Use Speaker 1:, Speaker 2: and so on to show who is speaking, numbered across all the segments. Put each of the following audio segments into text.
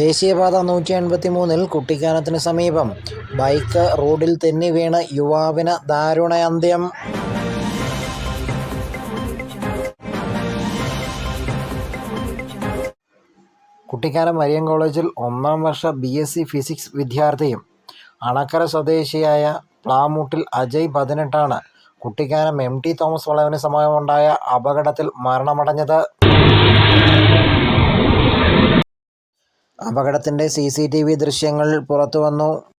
Speaker 1: ദേശീയപാത നൂറ്റി എൺപത്തി മൂന്നിൽ കുട്ടിക്കാനത്തിന് സമീപം. ബൈക്ക് റോഡിൽ തെന്നി വീണ് യുവാവിന് ദാരുണ അന്ത്യം. കുട്ടിക്കാനം മരിയൻ കോളേജിൽ ഒന്നാം വർഷ ബി എസ് സി ഫിസിക്സ് വിദ്യാർത്ഥിയും അണക്കര സ്വദേശിയായ പ്ലാമൂട്ടിൽ അജയ് പതിനെട്ടാണ്. കുട്ടിക്കാനം എം ടി തോമസ് വളവിന് സമയമുണ്ടായ അപകടത്തിൽ മരണമടഞ്ഞത്. അപകടത്തിന്റെ സി സി ടി വി ദൃശ്യങ്ങൾ പുറത്തുവന്നു.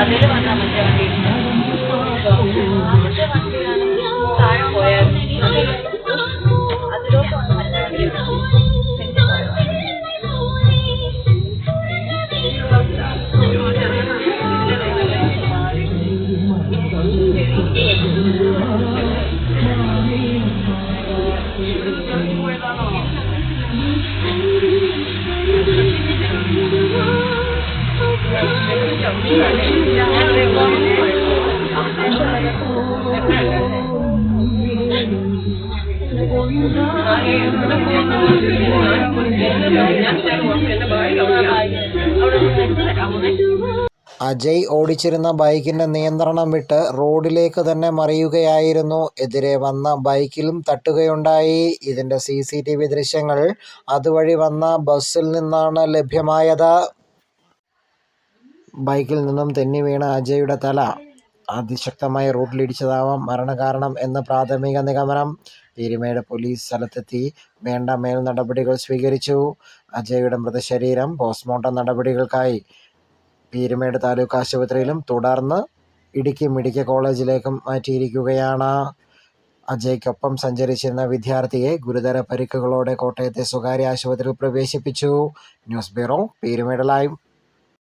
Speaker 2: അതിൽ
Speaker 1: അജയ് ഓടിച്ചിരുന്ന ബൈക്കിന്റെ നിയന്ത്രണം വിട്ട് റോഡിലേക്ക് തന്നെ മറിയുകയായിരുന്നു. എതിരെ വന്ന ബൈക്കിലും തട്ടുകയുണ്ടായി. ഇതിന്റെ സി സി ടി വി ദൃശ്യങ്ങൾ അതുവഴി വന്ന ബസ്സിൽ നിന്നാണ് ലഭ്യമായത്. ബൈക്കിൽ നിന്നും തെന്നി വീണ അജയുടെ തല അതിശക്തമായി റോഡിലിടിച്ചതാവാം മരണകാരണം എന്ന് പ്രാഥമിക നിഗമനം. പീരുമേട് പോലീസ് സ്ഥലത്തെത്തി വേണ്ട മേൽ നടപടികൾ സ്വീകരിച്ചു. അജയുടെ മൃതശരീരം പോസ്റ്റ്മോർട്ടം നടപടികൾക്കായി പീരുമേട് താലൂക്ക് ആശുപത്രിയിലും തുടർന്ന് ഇടുക്കി മെഡിക്കൽ കോളേജിലേക്കും മാറ്റിയിരിക്കുകയാണ്. അജയ്ക്കൊപ്പം സഞ്ചരിച്ചിരുന്ന വിദ്യാർത്ഥിയെ ഗുരുതര പരിക്കുകളോടെ കോട്ടയത്തെ സ്വകാര്യ ആശുപത്രിയിൽ പ്രവേശിപ്പിച്ചു. News bureau Peermade live.